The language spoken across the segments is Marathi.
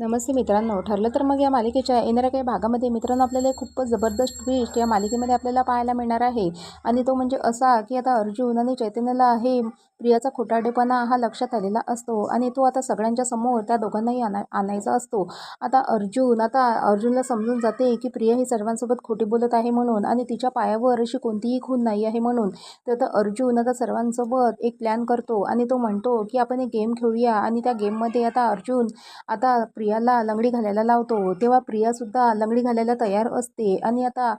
नमस्ते मित्रांनो. ठरलं तर मग या मालिकेच्या येणाऱ्या काही भागामध्ये मित्रांनो आपल्याला खूपच जबरदस्त ट्विस्ट या मालिकेमध्ये आपल्याला पाहायला मिळणार आहे. आणि तो म्हणजे असा की आता अर्जुन आणि चैतन्याला हे प्रियाचा खोटाडेपणा हा लक्षात आलेला असतो आणि तो आता सगळ्यांच्या समोर त्या दोघांनाही आणा आणायचा असतो. आता अर्जुन आता अर्जुनला समजून जाते की प्रिया ही सर्वांसोबत खोटी बोलत आहे म्हणून आणि तिच्या पायावर अशी कोणतीही खून नाही आहे म्हणून. तर आता अर्जुन आता सर्वांसोबत एक प्लॅन करतो आणि तो म्हणतो की आपण एक गेम खेळूया आणि त्या गेममध्ये आता अर्जुन आता प्रियाला लंगडी घालायला लावतो. तेव्हा प्रियासुद्धा लंगडी घालायला तयार असते. आणि आता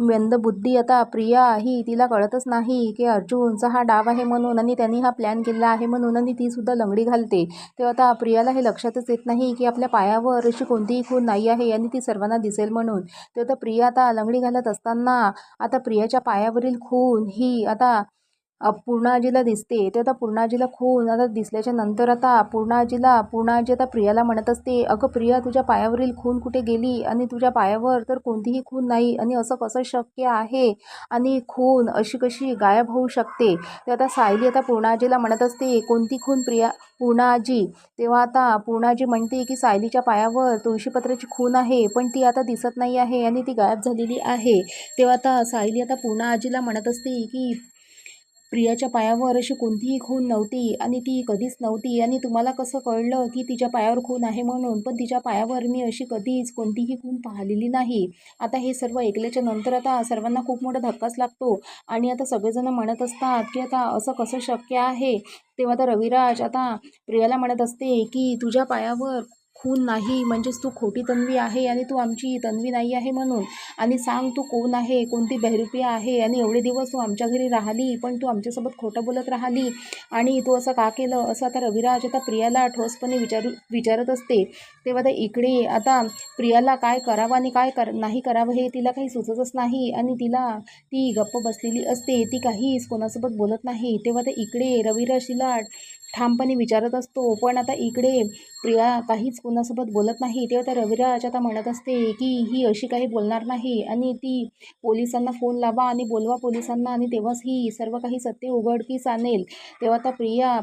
मंदबुद्धी आता प्रिया ही तिला कळतच नाही की अर्जुनचा हा डाव आहे म्हणून आणि त्यांनी हा प्लॅन केला आहे म्हणून आणि तीसुद्धा लंगडी घालते. तेव्हा आता प्रियाला हे लक्षातच येत नाही की आपल्या पायावर अशी कोणतीही खून नाही आहे आणि ती सर्वांना दिसेल म्हणून. तेव्हा आता प्रिया आता लंगडी घालत असताना आता प्रियाच्या पायावरील खून ही आता पूर्णाजीला दिसते. ते आता पूर्णाजीला खून आता दिसल्याच्या नंतर आता पूर्णाजीला पूर्णाजी आता प्रियाला म्हणत असते अगं प्रिया तुझ्या पायावरील खून कुठे गेली? आणि तुझ्या पायावर तर कोणतीही खून नाही. आणि असं कसं शक्य आहे? आणि खून अशी कशी गायब होऊ शकते? ते आता सायली आता पूर्णाजीला म्हणत असते कोणती खून प्रिया पूर्णाजी? तेव्हा आता पूर्णाजी म्हणते की सायलीच्या पायावर तुळशीपत्राची खून आहे पण ती आता दिसत नाही आहे आणि ती गायब झालेली आहे. तेव्हा आता सायली आता पूर्णाजीला म्हणत असते की प्रियाच्या पायावर अशी कोणतीही खून नव्हती आणि ती कधीच नव्हती. आणि तुम्हाला कसं कळलं की तिच्या पायावर खून आहे म्हणून? पण तिच्या पायावर मी अशी कधीच कोणतीही खून पाहिलेली नाही. आता हे सर्व ऐकल्याच्या नंतर आता सर्वांना खूप मोठा धक्काच लागतो. आणि आता सगळेजण म्हणत असतात की आता असं कसं शक्य आहे? तेव्हा आता रविराज आता प्रियाला म्हणत असते की तुझ्या पायावर खून नाही म्हणजेच तू खोटी तन्वी आहे आणि तू आमची तन्वी नाही आहे म्हणून. आणि सांग तू कोण आहे कोणती बहरूपी आहे आणि एवढे दिवस तू आमच्या घरी राहिली पण तू आमच्यासोबत खोटं बोलत राहिली. आणि तू असं का केलं? असं आता रविराज आता प्रियाला ठोसपणे विचारू विचारत असते. तेव्हा ते इकडे आता प्रियाला काय करावं आणि काय कर नाही करावं हे तिला काही सुचतच नाही. आणि तिला ती गप्प बसलेली असते. ती काहीच कोणासोबत बोलत नाही. तेव्हा ते इकडे रविराज तिला ठामपणे विचारत असतो. पण आता इकडे प्रिया काहीच कोणासोबत बोलत नाही. तेव्हा त्या रविराज आता म्हणत असते की ही अशी काही बोलणार नाही. आणि ती पोलिसांना फोन लावा आणि बोलवा पोलिसांना. आणि तेव्हाच ही सर्व काही सत्य उघडकीस आणेल. तेव्हा आता प्रिया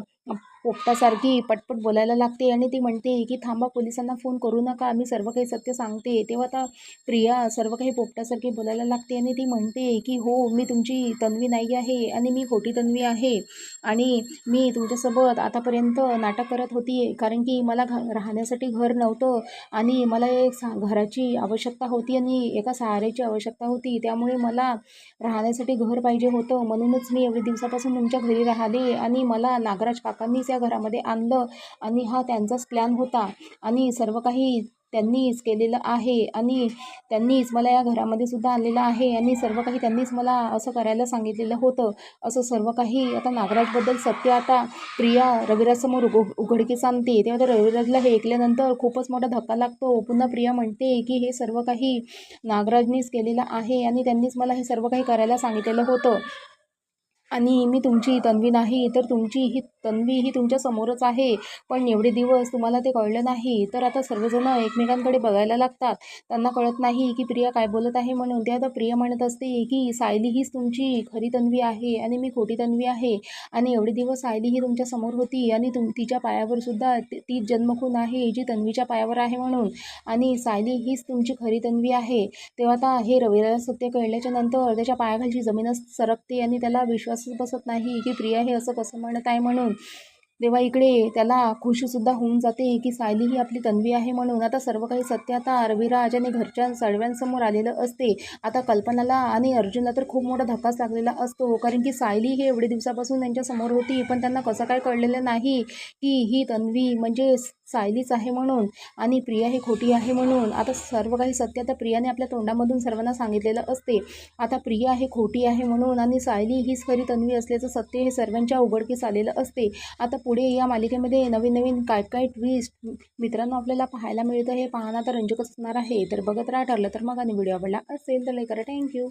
पोपटासारखी पटपट बोलायला लागते आणि ती म्हणते की थांबा पोलिसांना फोन करू नका. मी सर्व काही सत्य सांगते. तेव्हा आता प्रिया सर्व काही पोपटासारखी बोलायला लागते आणि ती म्हणते की हो मी तुमची तन्वी नाही आहे आणि मी खोटी तन्वी आहे आणि मी तुमच्यासोबत आतापर्यंत नाटक करत होती कारण की मला घ राहण्यासाठी घर नव्हतं आणि मला एक सा घराची आवश्यकता होती आणि एका सहाऱ्याची आवश्यकता होती. त्यामुळे मला राहण्यासाठी घर पाहिजे होतं. म्हणूनच मी एवढे दिवसापासून तुमच्या घरी राहिले आणि मला नागराज काकांनी त्या त्यांच्या घरामध्ये आणलं आणि हा त्यांचाच प्लॅन होता. आणि सर्व काही त्यांनीच केलेलं आहे. आणि त्यांनीच मला या घरामध्ये सुद्धा आणलेलं आहे. आणि सर्व काही त्यांनीच मला असं करायला सांगितलेलं होतं. असं सर्व काही आता नागराजबद्दल सत्य आता प्रिया रविराजसमोर उघ उघडकीस आणते. तेव्हा तर रविराजला हे ऐकल्यानंतर खूपच मोठा धक्का लागतो. पुन्हा प्रिया म्हणते की हे सर्व काही नागराजनीच केलेलं आहे आणि त्यांनीच मला हे सर्व काही करायला सांगितलेलं होतं. आणि मी तुमची तन्वी नाही तर तुमची ही तन्वी ही तुमच्या समोरच आहे. पण एवढे दिवस तुम्हाला ते कळलं नाही. तर आता सर्वजण एकमेकांकडे बघायला लागतात. त्यांना कळत नाही की प्रिया काय बोलत आहे म्हणून. ते आता प्रिया म्हणत असते की सायली हीच तुमची खरी तन्वी आहे आणि मी खोटी तन्वी आहे. आणि एवढे दिवस सायली ही तुमच्यासमोर होती आणि तुम तिच्या पायावर सुद्धा ती जन्मखून आहे जी तन्वीच्या पायावर आहे म्हणून. आणि सायली हीच तुमची खरी तन्वी आहे. तेव्हा आता हे रवीला सत्य कळल्याच्या नंतर त्याच्या पायाखालची जमीनच सरकते आणि त्याला विश्वासच बसत नाही की प्रिया हे असं कसं म्हणत आहे म्हणून. तेव्हा इकडे त्याला खुशीसुद्धा होऊन जाते की सायली ही आपली तन्वी आहे म्हणून. आता सर्व काही सत्य आता रविराज आणि घरच्या सर्वांसमोर आलेलं असते. आता कल्पनाला आणि अर्जुनला तर खूप मोठा धक्काच लागलेला असतो. कारण की सायली हे एवढे दिवसापासून त्यांच्यासमोर होती पण त्यांना कसं काय कळलेलं नाही की ही तन्वी म्हणजेच सायलीच आहे म्हणून आणि प्रिया ही खोटी आहे म्हणून. आता सर्व काही सत्य आता प्रियाने आपल्या तोंडामधून सर्वांना सांगितलेलं असते. आता प्रिया हे खोटी आहे म्हणून आणि सायली हीच खरी तन्वी असल्याचं सत्य हे सर्वांच्या उघडकीस आलेलं असते. आता पुढे या मालिकेमध्ये नवीन नवीन काय काय ट्विस्ट मित्रांनो आपल्याला पाहायला मिळतं हे पाहणं तर रंजकच असणार आहे. तर बघत राहा ठरलं तर मग आणि व्हिडिओ आवडला असेल तर लाईक करा. थँक्यू